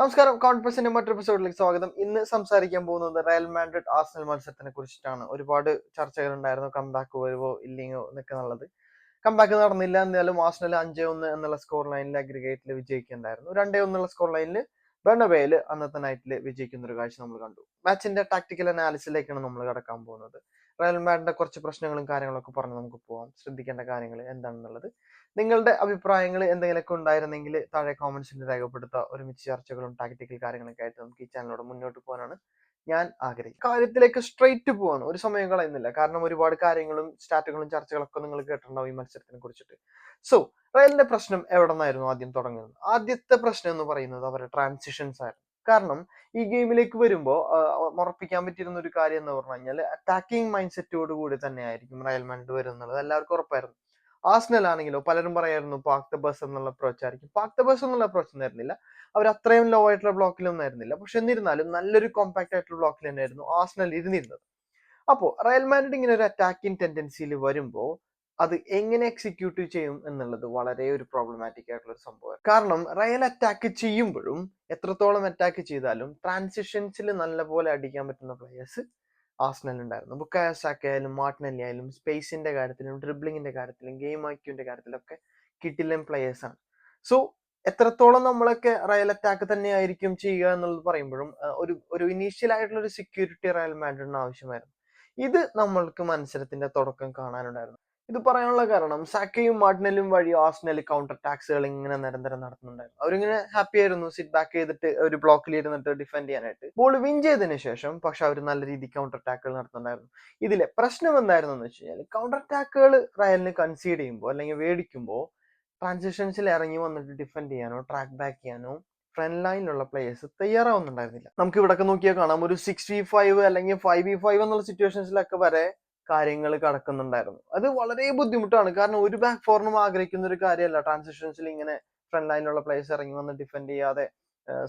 നമസ്കാരം കോൺഫറൻസിന്റെ മറ്റൊരു എപ്പിസോഡിലേക്ക് സ്വാഗതം. ഇന്ന് സംസാരിക്കാൻ പോകുന്നത് റയൽ മാൻഡ്രിഡ് ആർസണൽ മത്സരത്തിനെ കുറിച്ചിട്ടാണ്. ഒരുപാട് ചർച്ചകൾ ഉണ്ടായിരുന്നു. കംബാക്ക് വരുവോ ഇല്ലയോ എന്നൊക്കെ എന്നുള്ളത് കംബാക്ക് നടന്നില്ല. എന്നാലും ആർസണൽ അഞ്ചേ ഒന്ന് എന്നുള്ള സ്കോർ ലൈനിൽ അഗ്രിഗേറ്റിൽ വിജയിക്കുന്നുണ്ടായിരുന്നു രണ്ടേ ഒന്നുള്ള സ്കോർ ലൈനിൽ ബെർണബേയിൽ അന്നത്തെ നൈറ്റിൽ വിജയിക്കുന്ന ഒരു കാഴ്ച നമ്മൾ കണ്ടു. മാച്ചിന്റെ ടാക്ടിക്കൽ അനാലിസിലേക്കാണ് നമ്മൾ കടക്കാൻ പോകുന്നത്. റയൽ മാഡിന്റെ കുറച്ച് പ്രശ്നങ്ങളും കാര്യങ്ങളൊക്കെ പറഞ്ഞ് നമുക്ക് പോവാം. ശ്രദ്ധിക്കേണ്ട കാര്യങ്ങൾ എന്താണെന്നുള്ളത്. നിങ്ങളുടെ അഭിപ്രായങ്ങൾ എന്തെങ്കിലുമൊക്കെ ഉണ്ടായിരുന്നെങ്കിൽ താഴെ കോമന്റ്സിൽ രേഖപ്പെടുത്തുക ഒരുമിച്ച് ചർച്ചകളും ടാക്ടിക്കൽ കാര്യങ്ങളൊക്കെ ആയിട്ട് നമുക്ക് ഈ ചാനലോട് മുന്നോട്ട് പോകാനാണ് ഞാൻ ആഗ്രഹിക്കുന്നത്. കാര്യത്തിലേക്ക് സ്ട്രെയിറ്റ് പോവാണ്. ഒരു സമയം കളയുന്നില്ല. കാരണം ഒരുപാട് കാര്യങ്ങളും സ്റ്റാറ്റുകളും ചർച്ചകളൊക്കെ നിങ്ങൾ കേട്ടിട്ടുണ്ടാവും ഈ മത്സരത്തിനെ കുറിച്ചിട്ട്. സോ റയലിന്റെ പ്രശ്നം എവിടെ നിന്നായിരുന്നു ആദ്യം തുടങ്ങുന്നത്? ആദ്യത്തെ പ്രശ്നം എന്ന് പറയുന്നത് അവരുടെ ട്രാൻസിഷൻസ് ആയിരുന്നു. കാരണം ഈ ഗെയിമിലേക്ക് വരുമ്പോൾ ഉറപ്പിക്കാൻ പറ്റിയിരുന്ന ഒരു കാര്യം എന്ന് പറഞ്ഞു കഴിഞ്ഞാൽ അറ്റാക്കിംഗ് മൈൻഡ് സെറ്റോട് കൂടി തന്നെ ആയിരിക്കും റയൽ മാൻഡ് വരുന്നത്. എല്ലാവർക്കും ഉറപ്പായിരുന്നു. ആസ്നൽ ആണെങ്കിലോ പലരും പറയായിരുന്നു പാക് ബസ് എന്നുള്ള അപ്രോച്ച് ആയിരിക്കും. പാക് ബസ് എന്നുള്ള അപ്രോച്ച് ഒന്നായിരുന്നില്ല അവർ അത്രയും ലോ ആയിട്ടുള്ള ബ്ലോക്കിലൊന്നും ആയിരുന്നില്ല. പക്ഷെ എന്നിരുന്നാലും നല്ലൊരു കോമ്പാക്ട് ആയിട്ടുള്ള ബ്ലോക്കിൽ തന്നെയായിരുന്നു ആസ്നൽ ഇരുന്നിരുന്നത്. അപ്പോൾ റയൽ മാൻഡ് ഇങ്ങനെ ഒരു അറ്റാക്കിംഗ് ടെൻഡൻസിയിൽ വരുമ്പോൾ അത് എങ്ങനെ എക്സിക്യൂട്ട് ചെയ്യും എന്നുള്ളത് വളരെ ഒരു പ്രോബ്ലമാറ്റിക് ആയിട്ടുള്ള ഒരു സംഭവമാണ് കാരണം റയൽ അറ്റാക്ക് ചെയ്യുമ്പോഴും എത്രത്തോളം അറ്റാക്ക് ചെയ്താലും ട്രാൻസിഷൻസിൽ നല്ലപോലെ അടിക്കാൻ പറ്റുന്ന പ്ലേയേഴ്സ് ആസ്നലുണ്ടായിരുന്നു ബുക്കായസാക്ക ആയാലും മാർട്ടിനലി ആയാലും സ്പേസിന്റെ കാര്യത്തിലും ഡ്രിബ്ലിങ്ങിന്റെ കാര്യത്തിലും ഗെയിം ഐക്യൂന്റെ കാര്യത്തിലൊക്കെ കിട്ടില്ലൻ പ്ലേയേഴ്സ് ആണ്. സോ എത്രത്തോളം നമ്മളൊക്കെ റയൽ അറ്റാക്ക് തന്നെയായിരിക്കും ചെയ്യുക എന്നുള്ളത് പറയുമ്പോഴും ഒരു ഒരു ഇനീഷ്യൽ ആയിട്ടുള്ള ഒരു സെക്യൂരിറ്റി റയൽ മാഡ്രിഡിന് ആവശ്യമായിരുന്നു. ഇത് നമ്മൾക്ക് മത്സരത്തിന്റെ തുടക്കം കാണാനുണ്ടായിരുന്നു. ഇത് പറയാനുള്ള കാരണം സാക്കയും മാർട്ടിനലും വഴി ആസ്നൽ കൗണ്ടർ അറ്റാക്സുകൾ ഇങ്ങനെ നിരന്തരം നടത്തുന്നുണ്ടായിരുന്നു. അവരിങ്ങനെ ഹാപ്പി ആയിരുന്നു സിറ്റ് ബാക്ക് ചെയ്തിട്ട് ഒരു ബ്ലോക്കിൽ ഇരുന്നിട്ട് ഡിഫെൻഡ് ചെയ്യാനായിട്ട്. ബോൾ വിൻ ചെയ്തതിനു ശേഷം പക്ഷെ അവർ നല്ല രീതിയിൽ കൗണ്ടർ അറ്റാക്കുകൾ നടത്തുന്നുണ്ടായിരുന്നു. ഇതിലെ പ്രശ്നം എന്തായിരുന്നു എന്ന് വെച്ച് കഴിഞ്ഞാൽ കൗണ്ടർ അറ്റാക്കുകൾ റയലിന് കൺസീഡ് ചെയ്യുമ്പോൾ അല്ലെങ്കിൽ വേടിക്കുമ്പോൾ ട്രാൻസിഷൻസിൽ ഇറങ്ങി വന്നിട്ട് ഡിഫെൻഡ് ചെയ്യാനോ ട്രാക്ക് ബാക്ക് ചെയ്യാനോ ഫ്രണ്ട് ലൈനിലുള്ള പ്ലേയേഴ്സ് തയ്യാറാവുന്നുണ്ടായിരുന്നില്ല. നമുക്ക് ഇവിടെ നോക്കിയാൽ കാണാം. ഒരു സിക്സ് വി ഫൈവ് അല്ലെങ്കിൽ ഫൈവ് വി ഫൈവ് എന്നുള്ള സിറ്റുവേഷൻസിലൊക്കെ വരെ കാര്യങ്ങൾ കടക്കുന്നുണ്ടായിരുന്നു. അത് വളരെ ബുദ്ധിമുട്ടാണ്. കാരണം ഒരു ബാക്ക് ഫോറിനും ആഗ്രഹിക്കുന്ന ഒരു കാര്യമല്ല. ട്രാൻസിഷൻസിൽ ഇങ്ങനെ ഫ്രണ്ട് ലൈനിലുള്ള പ്ലേസ് ഇറങ്ങി വന്ന് ഡിഫെൻഡ് ചെയ്യാതെ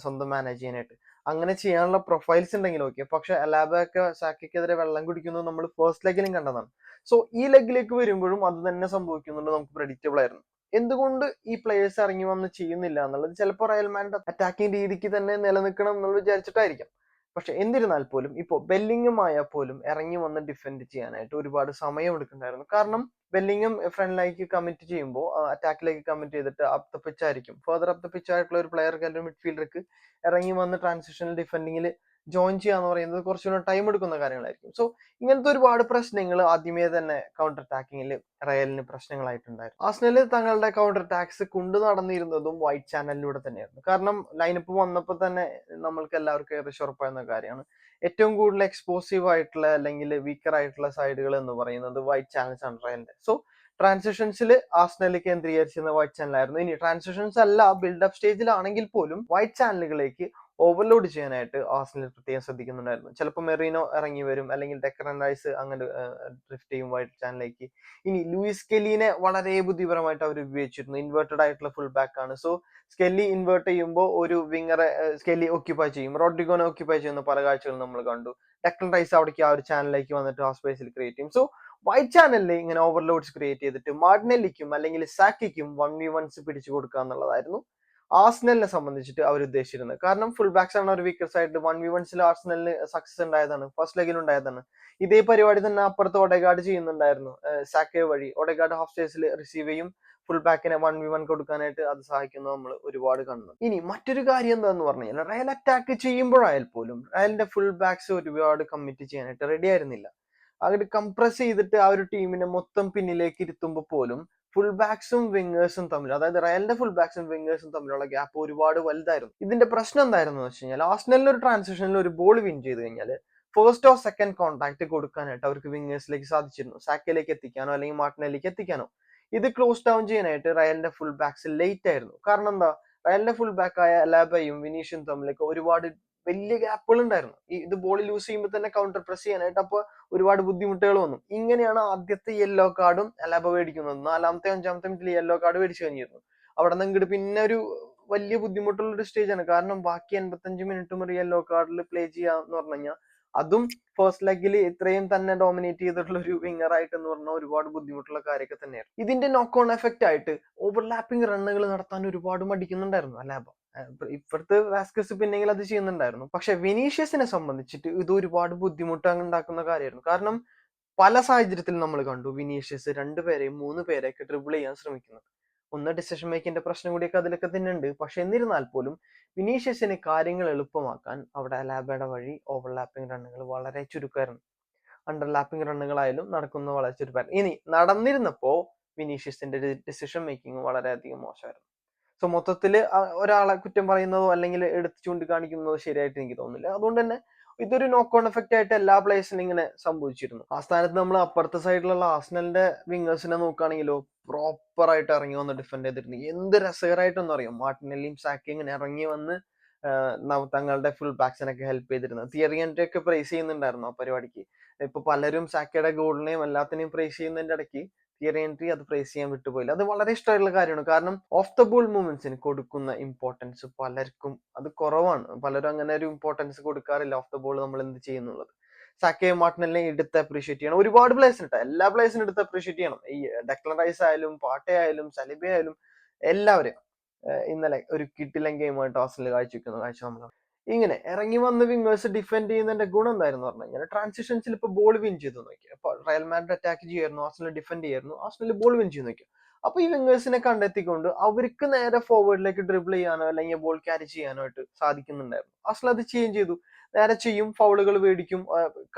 സ്വന്തം മാനേജ് ചെയ്യാനായിട്ട്. അങ്ങനെ ചെയ്യാനുള്ള പ്രൊഫൈൽസ് ഉണ്ടെങ്കിൽ ഓക്കെ പക്ഷെ അലാബയൊക്കെ സാക്കിക്കെതിരെ വെള്ളം കുടിക്കുന്നത് നമ്മൾ ഫസ്റ്റ് ലെഗിലും കണ്ടതാണ്. സോ ഈ ലെഗിലേക്ക് വരുമ്പോഴും അത് തന്നെ സംഭവിക്കുന്നുണ്ട് നമുക്ക് പ്രഡിക്റ്റബിൾ ആയിരുന്നു. എന്തുകൊണ്ട് ഈ പ്ലേയേഴ്സ് ഇറങ്ങി വന്ന് ചെയ്യുന്നില്ല എന്നുള്ളത് ചിലപ്പോൾ റയൽമാന്റെ അറ്റാക്കിംഗ് രീതിക്ക് തന്നെ നിലനിൽക്കണം എന്നുള്ളത് വിചാരിച്ചിട്ടായിരിക്കാം. പക്ഷെ എന്നിരുന്നാൽ പോലും ഇപ്പോൾ ബെല്ലിങ്ങുമായ പോലും ഇറങ്ങി വന്ന് ഡിഫെൻഡ് ചെയ്യാനായിട്ട് ഒരുപാട് സമയം എടുക്കുന്നുണ്ടായിരുന്നു കാരണം ബെല്ലിങ്ങും ഫ്രണ്ടിലേക്ക് കമ്മിറ്റ് ചെയ്യുമ്പോൾ അറ്റാക്കിലേക്ക് കമ്മിറ്റ് ചെയ്തിട്ട് അപ് ദ പിച്ച് ആയിരിക്കും ഫർദർ അപ് ദ പിച്ച് ആയിട്ടുള്ള ഒരു പ്ലെയർക്ക് അല്ലെങ്കിൽ മിഡ്ഫീൽഡർക്ക് ഇറങ്ങി വന്ന് ട്രാൻസിഷണൽ ഡിഫെൻഡിങ്ങിൽ ജോയിൻ ചെയ്യുക ചെയ്യാന്ന് പറയുന്നത് കുറച്ചുകൂടെ ടൈം എടുക്കുന്ന കാര്യങ്ങളായിരിക്കും. സോ ഇങ്ങനത്തെ ഒരുപാട് പ്രശ്നങ്ങൾ ആദ്യമേ തന്നെ കൗണ്ടർ അറ്റാക്കിങ്ങിൽ റയലിന് പ്രശ്നങ്ങളായിട്ടുണ്ടായിരുന്നു. ആസ്നൽ തങ്ങളുടെ കൗണ്ടർ അറ്റാക്സ് കൊണ്ടു നടന്നിരുന്നതും വൈറ്റ് ചാനലിലൂടെ തന്നെയായിരുന്നു. കാരണം ലൈനപ്പ് വന്നപ്പോൾ തന്നെ നമ്മൾക്ക് എല്ലാവർക്കും ഏകദേശം ഉറപ്പായിരുന്ന കാര്യമാണ്. ഏറ്റവും കൂടുതൽ എക്സ്പോസീവ് ആയിട്ടുള്ള അല്ലെങ്കിൽ വീക്കർ ആയിട്ടുള്ള സൈഡുകൾ എന്ന് പറയുന്നത് വൈറ്റ് ചാനൽസ് ആണ് റയലിന്റെ സോ ട്രാൻസിഷൻസിൽ ആസ്നൽ കേന്ദ്രീകരിച്ചിരുന്ന വൈറ്റ് ചാനലായിരുന്നു ഇനി ട്രാൻസിഷൻസ് അല്ല ബിൽഡപ്പ് സ്റ്റേജിലാണെങ്കിൽ പോലും വൈറ്റ് ചാനലുകളിലേക്ക് ഓവർലോഡ് ചെയ്യാനായിട്ട് ആസ്നൽ പ്രത്യേകം ശ്രദ്ധിക്കുന്നുണ്ടായിരുന്നു. ചിലപ്പോൾ മെറീനോ ഇറങ്ങി വരും അല്ലെങ്കിൽ ഡെക്കറൻ റൈസ് അങ്ങനെ ഡ്രിഫ്റ്റ് ചെയ്യും വൈറ്റ് ചാനലിലേക്ക് ഇനി ലൂയിസ് കെല്ലിനെ വളരെ ബുദ്ധിപരമായിട്ട് അവർ ഉപയോഗിച്ചിരുന്നു. ഇൻവേർട്ടഡ് ആയിട്ടുള്ള ഫുൾ ബാക്ക് ആണ്. സോ സ്കെല്ലി ഇൻവേർട്ട് ചെയ്യുമ്പോൾ ഒരു വിങ്ങറെ സ്കെല്ലി ഓക്യുപ്പൈ ചെയ്യും. റോഡ്രിഗോനെ ഓക്യുപ്പൈ ചെയ്യുന്ന പല കാഴ്ചകളും നമ്മൾ കണ്ടു. ഡെക്കറൻ റൈസ് അവിടേക്ക് ആ ഒരു ചാനലിലേക്ക് വന്നിട്ട് ആ സ്പേസിൽ ക്രിയേറ്റ് ചെയ്യും. സോ വൈറ്റ് ചാനലിൽ ഇങ്ങനെ ഓവർലോഡ്സ് ക്രിയേറ്റ് ചെയ്തിട്ട് മാർഡിനെല്ലിക്കും അല്ലെങ്കിൽ സാക്കിക്കും വൺ വി വൺസ് പിടിച്ചു കൊടുക്കുക എന്നുള്ളതായിരുന്നു ആസ്നലിനെ സംബന്ധിച്ചിട്ട് അവർ ഉദ്ദേശിച്ചിരുന്നത്. കാരണം ഫുൾ ബാക്സ് ആണ് ഒരു വീക്കസ് ആയിട്ട് വൺ വി വൺസിൽ ആർസനലിന് സക്സസ് ഉണ്ടായതാണ്. ഫസ്റ്റ് ലെഗിൽ ഉണ്ടായതാണ്. ഇതേ പരിപാടി തന്നെ അപ്പുറത്ത് ഒഡഗാർഡ് ചെയ്യുന്നുണ്ടായിരുന്നു. സാക്കേ വഴി. ഒഡഗാർഡ് ഹാഫ് സ്റ്റേസിൽ റിസീവ് ചെയ്യും. ഫുൾ ബാക്കിനെ വൺ വി വൺ കൊടുക്കാനായിട്ട് അത് സഹായിക്കുന്നത് നമ്മൾ ഒരുപാട് കാണുന്നു. ഇനി മറ്റൊരു കാര്യം എന്താന്ന് പറഞ്ഞു കഴിഞ്ഞാൽ റയൽ അറ്റാക്ക് ചെയ്യുമ്പോഴായാൽ പോലും റയലിന്റെ ഫുൾ ബാക്സ് ഒരുപാട് കമ്മിറ്റ് ചെയ്യാനായിട്ട് റെഡി ആയിരുന്നില്ല. അങ്ങോട്ട് കംപ്രസ് ചെയ്തിട്ട് ആ ഒരു ടീമിനെ മൊത്തം പിന്നിലേക്ക് ഇരുത്തുമ്പോൾ പോലും ഫുൾ ബാക്സും വിങ്ങേഴ്സും തമ്മിൽ അതായത് റയലിന്റെ ഫുൾ ബാക്സും വിങ്ങേഴ്സും തമ്മിലുള്ള ഗ്യാപ്പ് ഒരുപാട് വലുതായിരുന്നു. ഇതിന്റെ പ്രശ്നം എന്തായിരുന്നു വെച്ച് കഴിഞ്ഞാൽ ആസ്നലിന് ഒരു ട്രാൻസിഷനിൽ ഒരു ബോൾ വിൻ ചെയ്ത് കഴിഞ്ഞാൽ ഫസ്റ്റ് ഓർ സെക്കൻഡ് കോൺടാക്ട് കൊടുക്കാനായിട്ട് അവർക്ക് വിങ്ങേഴ്സിലേക്ക് സാധിച്ചിരുന്നു. സാക്കയിലേക്ക് എത്തിക്കാനോ അല്ലെങ്കിൽ മാർട്ടിനയിലേക്ക് എത്തിക്കാനോ. ഇത് ക്ലോസ് ഡൗൺ ചെയ്യാനായിട്ട് റയലിന്റെ ഫുൾ ബാക്സ് ലേറ്റ് ആയിരുന്നു. കാരണം എന്താ? റയലിന്റെ ഫുൾ ബാക്ക് ആയ ലാബയും വിനീഷും തമ്മിലൊക്കെ ഒരുപാട് വലിയ ഗ്യാപ്പുകൾ ഉണ്ടായിരുന്നു ഈ ഇത് ബോൾ ലൂസ് ചെയ്യുമ്പോൾ തന്നെ കൗണ്ടർ പ്രസ് ചെയ്യാനായിട്ട് അപ്പോൾ ഒരുപാട് ബുദ്ധിമുട്ടുകൾ വന്നു. ഇങ്ങനെയാണ് ആദ്യത്തെ യെല്ലോ കാർഡും അലാബ മേടിക്കുന്നത്. നാലാമത്തെ അഞ്ചാമത്തെ മിനിറ്റിൽ യെല്ലോ കാർഡ് മേടിച്ചു കഴിഞ്ഞിരുന്നു. അവിടെ നിന്ന് ഇങ്ങോട്ട് പിന്നെ ഒരു വലിയ ബുദ്ധിമുട്ടുള്ള ഒരു സ്റ്റേജാണ് കാരണം ബാക്കി എൺപത്തഞ്ച് മിനിറ്റും ഒരു യെല്ലോ കാർഡിൽ പ്ലേ ചെയ്യാന്ന് പറഞ്ഞു കഴിഞ്ഞാൽ അതും ഫസ്റ്റ് ലെഗിൽ ഇത്രയും തന്നെ ഡോമിനേറ്റ് ചെയ്തിട്ടുള്ള ഒരു വിങ്ങർ ആയിട്ട് എന്ന് പറഞ്ഞാൽ ഒരുപാട് ബുദ്ധിമുട്ടുള്ള കാര്യമൊക്കെ തന്നെയാണ് ഇതിന്റെ നോക്ക് ഓൺ എഫക്റ്റ് ആയിട്ട് ഓവർലാപ്പിംഗ് റണ്ണുകൾ നടത്താൻ ഒരുപാട് മടിക്കുന്നുണ്ടായിരുന്നു അലാബ ഇപ്പുറത്ത് വാസ്കസ് പിന്നെങ്കിൽ അത് ചെയ്യുന്നുണ്ടായിരുന്നു. പക്ഷെ വിനീഷ്യസിനെ സംബന്ധിച്ചിട്ട് ഇത് ഒരുപാട് ബുദ്ധിമുട്ട് ഉണ്ടാക്കുന്ന കാര്യമായിരുന്നു. കാരണം പല സാഹചര്യത്തിൽ നമ്മൾ കണ്ടു വിനീഷ്യസ് രണ്ടുപേരെയും മൂന്ന് പേരെയൊക്കെ ഡ്രിബിൾ ചെയ്യാൻ ശ്രമിക്കുന്നത്. ഒന്ന് ഡിസിഷൻ മേക്കിന്റെ പ്രശ്നം കൂടിയൊക്കെ അതിലൊക്കെ തന്നെ ഉണ്ട് പക്ഷെ എന്നിരുന്നാൽ പോലും വിനീഷ്യസിന് കാര്യങ്ങൾ എളുപ്പമാക്കാൻ അവിടെ ലാബയുടെ വഴി ഓവർലാപ്പിംഗ് റണ്ണുകൾ വളരെ ചുരുക്കമായിരുന്നു. അണ്ടർലാപ്പിംഗ് റണ്ണുകളായാലും നടക്കുന്ന വളരെ ചുരുക്കമായിരുന്നു. ഇനി നടന്നിരുന്നപ്പോ വിനീഷ്യസിന്റെ ഡിസിഷൻ മേക്കിംഗ് വളരെയധികം മോശമായിരുന്നു. സോ മൊത്തത്തിൽ ഒരാളെ കുറ്റം പറയുന്നതോ അല്ലെങ്കിൽ എടുത്ത് ചൂണ്ടിക്കാണിക്കുന്നതോ ശരിയായിട്ട് എനിക്ക് തോന്നുന്നില്ല. അതുകൊണ്ട് തന്നെ ഇതൊരു നോക്ക് ഓൺ എഫക്റ്റ് ആയിട്ട് എല്ലാ പ്ലേസിലും ഇങ്ങനെ സംഭവിച്ചിരുന്നു. ആ സ്ഥാനത്ത് നമ്മൾ അപ്പുറത്തെ സൈഡിലുള്ള ആസ്നലിന്റെ വിങ്ങേഴ്സിനെ നോക്കുകയാണെങ്കിലോ പ്രോപ്പർ ആയിട്ട് ഇറങ്ങി വന്ന് ഡിഫെൻഡ് ചെയ്തിരുന്നു. എന്ത് രസകരമായിട്ടൊന്നും അറിയാം. മാർട്ടിനെല്ലിയും സാക്കി ഇങ്ങനെ ഇറങ്ങി വന്ന് തങ്ങളുടെ ഫുൾ ബാക്സിനൊക്കെ ഹെൽപ്പ് ചെയ്തിരുന്നു. തിയറി ഒക്കെ പ്രൈസ് ചെയ്യുന്നുണ്ടായിരുന്നു ആ പരിപാടിക്ക്. ഇപ്പൊ പലരും സാക്കയുടെ ഗോളിനെയും എല്ലാത്തിനെയും പ്രൈസ് ചെയ്യുന്നതിന്റെ ഇടയ്ക്ക് തിയറി എൻട്രി അത് പ്രേസ് ചെയ്യാൻ വിട്ടുപോയില്ല. അത് വളരെ ഇഷ്ടമായിട്ടുള്ള കാര്യമാണ്. കാരണം ഓഫ് ദ ബോൾ മൂവ്മെന്റ്സിന് കൊടുക്കുന്ന ഇമ്പോർട്ടൻസ് പലർക്കും അത് കുറവാണ്. പലരും അങ്ങനെ ഒരു ഇമ്പോർട്ടൻസ് കൊടുക്കാറില്ല ഓഫ് ദ ബോൾ നമ്മൾ എന്ത് ചെയ്യുന്നുള്ളത്. സാക്കെ മാർട്ടിനെ എടുത്ത് അപ്രീഷിയേറ്റ് ചെയ്യണം. ഒരുപാട് പ്ലേസിന് ഇട്ട എല്ലാ പ്ലേസിനും എടുത്ത് അപ്രീഷിയേറ്റ് ചെയ്യണം. ഈ ഡെക്ലൻ റൈസ് ആയാലും പാട്ടെ ആയാലും സലിബ ആയാലും എല്ലാവരെയും ഇന്നലെ ഒരു കിട്ടിലൻ ഗെയിമായിട്ട് ടോസിൽ കാഴ്ചവെക്കുന്ന കാഴ്ച നമ്മൾ ഇങ്ങനെ ഇറങ്ങി വന്ന് വിങ്ങേഴ്സ് ഡിഫെൻഡ് ചെയ്യുന്നതിന്റെ ഗുണം എന്തായിരുന്നു പറഞ്ഞു കഴിഞ്ഞാൽ ട്രാൻസിഷൻസിൽ ഇപ്പോൾ ബോൾ വിൻ ചെയ്തു നോക്കി അപ്പൊ റയൽ മാഡ്രിഡ് അറ്റാക്ക് ചെയ്യായിരുന്നു ആസ്ട്രേലിയ ഡിഫെൻഡ് ചെയ്യായിരുന്നു ആസ്ട്രേലിയ ബോൾ വിൻ ചെയ്തു നോക്കി അപ്പൊ ഈ വിങ്ങേഴ്സിനെ കണ്ടെത്തിക്കൊണ്ട് അവർക്ക് നേരെ ഫോർവേഡിലേക്ക് ഡ്രിബിൾ ചെയ്യാനോ അല്ലെങ്കിൽ ബോൾ ക്യാരി ചെയ്യാനോ ആയിട്ട് സാധിക്കുന്നുണ്ടായിരുന്നു. ആസ്ട്രേലിയ അത് ചെയ്യുകയും ചെയ്തു. നേരെ ചെയ്യും ഫൗളുകൾ മേടിക്കും.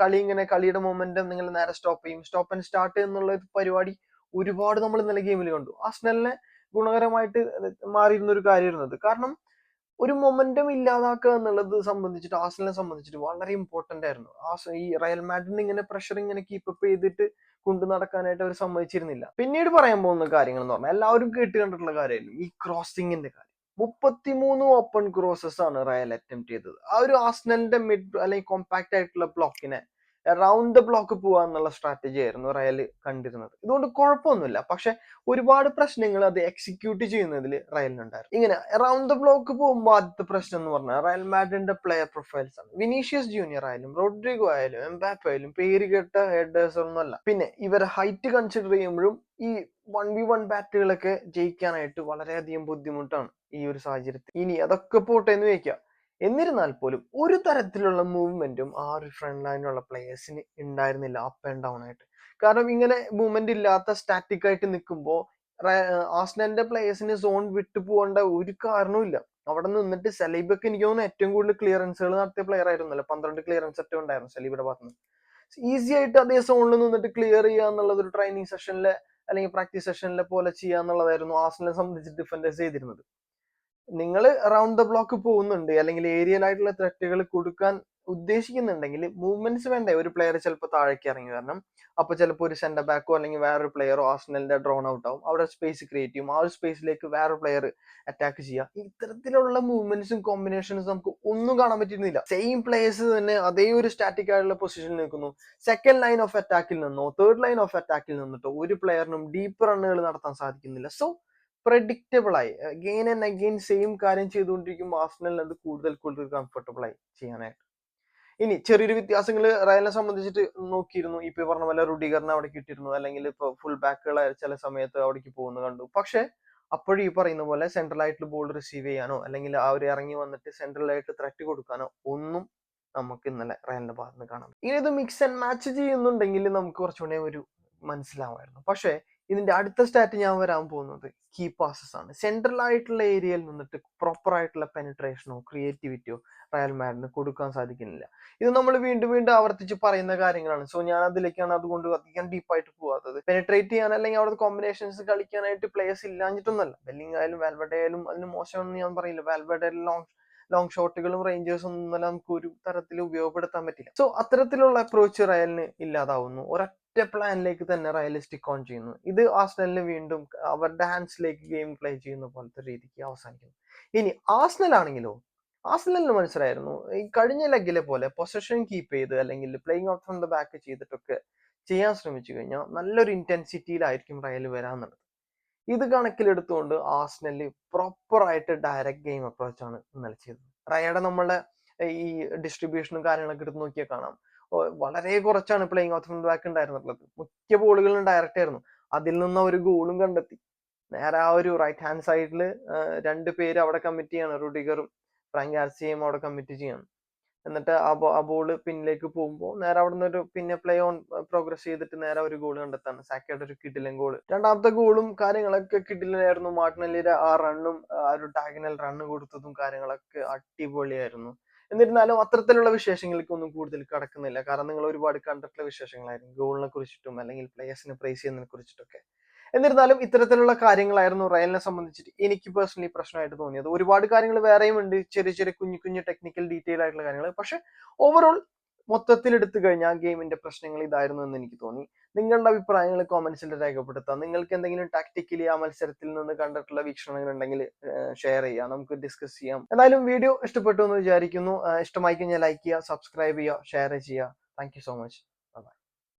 കളി ഇങ്ങനെ കളിയുടെ മൊമെന്റം നിങ്ങൾ നേരെ സ്റ്റോപ്പ് ചെയ്യും. സ്റ്റോപ്പ് ആൻഡ് സ്റ്റാർട്ട് എന്നുള്ള പരിപാടി ഒരുപാട് നമ്മൾ ഇന്നലെ ഗെയിമിൽ കണ്ടു. ആസ്ട്രേലിനെ ഗുണകരമായിട്ട് മാറിയിരുന്ന ഒരു കാര്യമായിരുന്നത് കാരണം ഒരു മൊമെന്റം ഇല്ലാതാക്കുക എന്നുള്ളത് സംബന്ധിച്ചിട്ട് ആസലിനെ സംബന്ധിച്ചിട്ട് വളരെ ഇമ്പോർട്ടന്റ് ആയിരുന്നു. ആ ഈ റയൽ മാഡ്രിഡ് ഇങ്ങനെ പ്രഷർ ഇങ്ങനെ കീപ്പ് ചെയ്തിട്ട് കൊണ്ടു നടക്കാനായിട്ട് അവർ സമ്മതിച്ചിരുന്നില്ല. പിന്നീട് പറയാൻ പോകുന്ന കാര്യങ്ങൾ എന്ന് പറഞ്ഞാൽ എല്ലാവരും കേട്ട് കണ്ടിട്ടുള്ള കാര്യമായിരുന്നു ഈ ക്രോസിംഗിന്റെ കാര്യം. മുപ്പത്തിമൂന്ന് ഓപ്പൺ ക്രോസസ് ആണ് റയൽ അറ്റംപ്റ്റ് ചെയ്തത്. ആ ഒരു ആസ്നലിന്റെ മിഡ് അല്ലെങ്കിൽ കോമ്പാക്ട് ആയിട്ടുള്ള ബ്ലോക്കിനെ റൗണ്ട് ദ ബ്ലോക്ക് പോവുക എന്നുള്ള സ്ട്രാറ്റജി ആയിരുന്നു റയൽ കണ്ടിരുന്നത്. ഇതുകൊണ്ട് കുഴപ്പമൊന്നുമില്ല. പക്ഷെ ഒരുപാട് പ്രശ്നങ്ങൾ അത് എക്സിക്യൂട്ട് ചെയ്യുന്നതിൽ റയലിനുണ്ടായിരുന്നു. ഇങ്ങനെ റൗണ്ട് ദ ബ്ലോക്ക് പോകുമ്പോൾ ആദ്യത്തെ പ്രശ്നം എന്ന് പറഞ്ഞാൽ റയൽ മാഡ്രിഡിന്റെ പ്ലെയർ പ്രൊഫൈൽസ് ആണ്. വിനീഷ്യസ് ജൂനിയർ ആയാലും റോഡ്രിഗോ ആയാലും എംബാപ്പ് ആയാലും പേര് കേട്ട ഹെഡേഴ്സ് ഒന്നുമല്ല പിന്നെ ഇവരെ ഹൈറ്റ് കൺസിഡർ ചെയ്യുമ്പോഴും ഈ വൺ വി വൺ ബാറ്റുകളൊക്കെ ജയിക്കാനായിട്ട് വളരെയധികം ബുദ്ധിമുട്ടാണ് ഈ ഒരു സാഹചര്യത്തിൽ. ഇനി അതൊക്കെ പോട്ടെ എന്ന് വെക്കാം എന്നിരുന്നാൽ പോലും ഒരു തരത്തിലുള്ള മൂവ്മെന്റും ആ ഒരു ഫ്രണ്ട് ലൈനിലുള്ള പ്ലേയേഴ്സിന് ഉണ്ടായിരുന്നില്ല അപ്പ് ആൻഡ് ഡൗൺ ആയിട്ട്. കാരണം ഇങ്ങനെ മൂവ്മെന്റ് ഇല്ലാത്ത സ്റ്റാറ്റിക് ആയിട്ട് നിൽക്കുമ്പോൾ ആസ്നന്റെ പ്ലേയേഴ്സിന് സോൺ വിട്ടു പോകേണ്ട ഒരു കാരണവുമില്ല അവിടെ നിന്നിട്ട് സലീബൊക്കെ എനിക്ക് തോന്നുന്നു ഏറ്റവും കൂടുതൽ ക്ലിയറൻസുകൾ നടത്തിയ പ്ലെയർ ആയിരുന്നല്ലോ. പന്ത്രണ്ട് ക്ലിയറൻസ് ഏറ്റവും ഉണ്ടായിരുന്നു സലീബിയുടെ ഭാഗത്തുനിന്ന്. ഈസി ആയിട്ട് അതേ സോണിൽ നിന്നിട്ട് ക്ലിയർ ചെയ്യുക എന്നുള്ളത് ഒരു ട്രെയിനിങ് സെഷനിലെ അല്ലെങ്കിൽ പ്രാക്ടീസ് സെഷനിലെ പോലെ ചെയ്യുക എന്നുള്ളതായിരുന്നു സംബന്ധിച്ച് ഡിഫൻഡേഴ്സ് ചെയ്തിരുന്നത്. നിങ്ങൾ റൗണ്ട് ദ ബ്ലോക്ക് പോകുന്നുണ്ട് അല്ലെങ്കിൽ ഏരിയൽ ആയിട്ടുള്ള ത്രെറ്റുകൾ കൊടുക്കാൻ ഉദ്ദേശിക്കുന്നുണ്ടെങ്കിൽ മൂവ്മെന്റ്സ് വേണ്ടേ? ഒരു പ്ലെയർ ചിലപ്പോൾ താഴേക്ക് ഇറങ്ങി വരണം. അപ്പൊ ചിലപ്പോൾ ഒരു സെന്റർ ബാക്കോ അല്ലെങ്കിൽ വേറൊരു പ്ലെയറോ ആസ്നലിന്റെ ഡ്രോൺ ഔട്ട് ആവും. അവിടെ സ്പേസ് ക്രിയേറ്റ് ചെയ്യും. ആ ഒരു സ്പേസിലേക്ക് വേറൊരു പ്ലെയർ അറ്റാക്ക് ചെയ്യുക ഇത്തരത്തിലുള്ള മൂവ്മെന്റ്സും കോമ്പിനേഷൻസും നമുക്ക് ഒന്നും കാണാൻ പറ്റുന്നില്ല. സെയിം പ്ലേയേഴ്സ് തന്നെ അതേ ഒരു സ്റ്റാറ്റിക് ആയിട്ടുള്ള പൊസിഷനിൽ നിൽക്കുന്നു. സെക്കൻഡ് ലൈൻ ഓഫ് അറ്റാക്കിൽ നിന്നോ തേർഡ് ലൈൻ ഓഫ് അറ്റാക്കിൽ നിന്നിട്ടോ ഒരു പ്ലെയറിനും ഡീപ്പ് റണ്ണുകൾ നടത്താൻ സാധിക്കുന്നില്ല. സോ പ്രഡിക്റ്റബിൾ ആയി. അഗെയിൻ ആൻഡ് അഗെയിൻ സെയിം കാര്യം ചെയ്തുകൊണ്ടിരിക്കുമ്പോൾ ആസ്നലിന് അത് കൂടുതൽ കൂടുതൽ കംഫർട്ടബിൾ ആയി ചെയ്യാനായിട്ട്. ഇനി ചെറിയൊരു വ്യത്യാസങ്ങൾ റയലിനെ സംബന്ധിച്ചിട്ട് നോക്കിയിരുന്നു. ഇപ്പൊ പറഞ്ഞ പോലെ റുഡിഗറിനെ അവിടെ കിട്ടിയിരുന്നു അല്ലെങ്കിൽ ഇപ്പൊ ഫുൾ ബാക്കുകൾ ചില സമയത്ത് അവിടേക്ക് പോകുന്നു കണ്ടു. പക്ഷെ അപ്പോഴും ഈ പറയുന്ന പോലെ സെൻട്രൽ ആയിട്ട് ബോൾ റിസീവ് ചെയ്യാനോ അല്ലെങ്കിൽ അവർ ഇറങ്ങി വന്നിട്ട് സെൻട്രൽ ആയിട്ട് ത്രെറ്റ് കൊടുക്കാനോ ഒന്നും നമുക്ക് ഇന്നലെ റയലിന്റെ ഭാഗത്ത് നിന്ന് കാണാം ഇനി ഇത് മിക്സ് ആൻഡ് മാച്ച് ചെയ്യുന്നുണ്ടെങ്കിൽ നമുക്ക് കുറച്ചുകൂടെ ഒരു മനസ്സിലാവുമായിരുന്നു. പക്ഷേ ഇതിന്റെ അടുത്ത സ്റ്റാറ്റ് ഞാൻ വരാൻ പോകുന്നത് കീ പാസസ് ആണ്. സെൻട്രൽ ആയിട്ടുള്ള ഏരിയയിൽ നിന്നിട്ട് പ്രോപ്പർ ആയിട്ടുള്ള പെനിട്രേഷനോ ക്രിയേറ്റിവിറ്റിയോ റയൽ മാഡിന് കൊടുക്കാൻ സാധിക്കുന്നില്ല. ഇത് നമ്മൾ വീണ്ടും വീണ്ടും ആവർത്തിച്ച് പറയുന്ന കാര്യങ്ങളാണ്. സോ ഞാൻ അതിലേക്കാണ് അതുകൊണ്ട് അധികം ഡീപ്പായിട്ട് പോകാത്തത് പെനിട്രേറ്റ് ചെയ്യാൻ അല്ലെങ്കിൽ അവിടുത്തെ കോമ്പിനേഷൻസ് കളിക്കാനായിട്ട് പ്ലേയേഴ്സ് ഇല്ലാഞ്ഞിട്ടൊന്നുമല്ല ബെല്ലിംഗ് ആയാലും വാൽവഡ ആയാലും അതിന് മോശമാണെന്ന് ഞാൻ പറയില്ല. വാൽവഡ ലോങ് ലോങ് ഷോട്ടുകളും റേഞ്ചേഴ്സും ഒന്നും നമുക്ക് ഒരു തരത്തിൽ ഉപയോഗപ്പെടുത്താൻ പറ്റില്ല. സോ അത്തരത്തിലുള്ള അപ്രോച്ച് റയലിന് ഇല്ലാതാവുന്നു. ഒരൊറ്റ പ്ലാനിലേക്ക് തന്നെ റയൽ സ്റ്റിക്ക് ഓൺ ചെയ്യുന്നു. ഇത് ആസ്നലിന് വീണ്ടും അവരുടെ ഹാൻഡ്സിലേക്ക് ഗെയിം പ്ലേ ചെയ്യുന്ന പോലത്തെ രീതിക്ക് അവസാനിക്കുന്നു. ഇനി ആസ്നൽ ആണെങ്കിലോ ആസ്നലിന് മനസ്സിലായിരുന്നു ഈ കഴിഞ്ഞ ലെഗിലെ പോലെ പൊസഷൻ കീപ്പ് ചെയ്ത് അല്ലെങ്കിൽ playing out from the back ചെയ്തിട്ടൊക്കെ ചെയ്യാൻ ശ്രമിച്ചു കഴിഞ്ഞാൽ നല്ലൊരു ഇന്റൻസിറ്റിയിലായിരിക്കും റയൽ വരാന്നുള്ളത്. ഇത് കണക്കിലെടുത്തുകൊണ്ട് ആസ്നൽ പ്രോപ്പറായിട്ട് ഡയറക്റ്റ് ഗെയിം അപ്രോച്ചാണ് ഇന്നലെ ചെയ്തത്. റയയുടെ നമ്മളുടെ ഈ ഡിസ്ട്രിബ്യൂഷനും കാര്യങ്ങളൊക്കെ എടുത്ത് നോക്കിയാൽ കാണാം. വളരെ കുറച്ചാണ് പ്ലേയിങ് ഓഫ് ബാക്ക് ഉണ്ടായിരുന്നുള്ളത് മുഖ്യ ബോളുകളും ഡയറക്റ്റ് ആയിരുന്നു. അതിൽ നിന്ന് ഒരു ഗോളും കണ്ടെത്തി. നേരെ ആ ഒരു റൈറ്റ് ഹാൻഡ് സൈഡിൽ രണ്ട് പേര് അവിടെ കമ്മിറ്റ് ചെയ്യാണ്. റുഡിഗറും ഫ്രാങ്ക് ആർസിയും അവിടെ കമ്മിറ്റ് ചെയ്യാണ്. എന്നിട്ട് ആ ബോ ആ ബോൾ പിന്നിലേക്ക് പോകുമ്പോൾ നേരെ അവിടെ നിന്ന് ഒരു പിന്നെ പ്ലേ ഓൺ പ്രോഗ്രസ് ചെയ്തിട്ട് നേരെ ഒരു ഗോൾ കണ്ടെത്താണ്. സാക്കയുടെ ഒരു കിഡിലൻ ഗോൾ രണ്ടാമത്തെ ഗോളും കാര്യങ്ങളൊക്കെ കിഡിലായിരുന്നു മാർട്ടിനല്ലിയുടെ ആ റണ്ണും ആ ഒരു ടാഗിനൽ റണ്ണ് കൊടുത്തതും കാര്യങ്ങളൊക്കെ അടിപൊളിയായിരുന്നു. എന്നിരുന്നാലും അത്തരത്തിലുള്ള വിശേഷങ്ങളിലേക്കൊന്നും കൂടുതൽ കടക്കുന്നില്ല. കാരണം നിങ്ങൾ ഒരുപാട് കണ്ടിട്ടുള്ള വിശേഷങ്ങളായിരുന്നു. ഗോളിനെ കുറിച്ചിട്ടും അല്ലെങ്കിൽ പ്ലേയേഴ്സിനെ പ്രൈസ് ചെയ്യുന്നതിനെ കുറിച്ചിട്ടൊക്കെ. എന്നിരുന്നാലും ഇത്തരത്തിലുള്ള കാര്യങ്ങളായിരുന്നു റയലിനെ സംബന്ധിച്ചിട്ട് എനിക്ക് പേഴ്സണലി പ്രശ്നമായിട്ട് തോന്നിയത്. ഒരുപാട് കാര്യങ്ങൾ വേറെയും ഉണ്ട്. ചെറിയ ചെറിയ കുഞ്ഞു കുഞ്ഞു ടെക്നിക്കൽ ഡീറ്റെയിൽ ആയിട്ടുള്ള കാര്യങ്ങൾ. പക്ഷെ ഓവറോൾ മൊത്തത്തിൽ എടുത്തു കഴിഞ്ഞാൽ ഗെയിമിന്റെ പ്രശ്നങ്ങൾ ഇതായിരുന്നു എന്ന് എനിക്ക് തോന്നി. നിങ്ങളുടെ അഭിപ്രായങ്ങൾ കോമന്റ്സിൽ രേഖപ്പെടുത്താം. നിങ്ങൾക്ക് എന്തെങ്കിലും ടാക്ടിക്കലി ആ മത്സരത്തിൽ നിന്ന് കണ്ടിട്ടുള്ള വീക്ഷണങ്ങൾ ഉണ്ടെങ്കിൽ ഷെയർ ചെയ്യാം നമുക്ക് ഡിസ്കസ് ചെയ്യാം. എന്തായാലും വീഡിയോ ഇഷ്ടപ്പെട്ടു എന്ന് വിചാരിക്കുന്നു. ഇഷ്ടമായി കഴിഞ്ഞാൽ ലൈക്ക് ചെയ്യുക സബ്സ്ക്രൈബ് ചെയ്യുക ഷെയർ ചെയ്യുക. Thank so much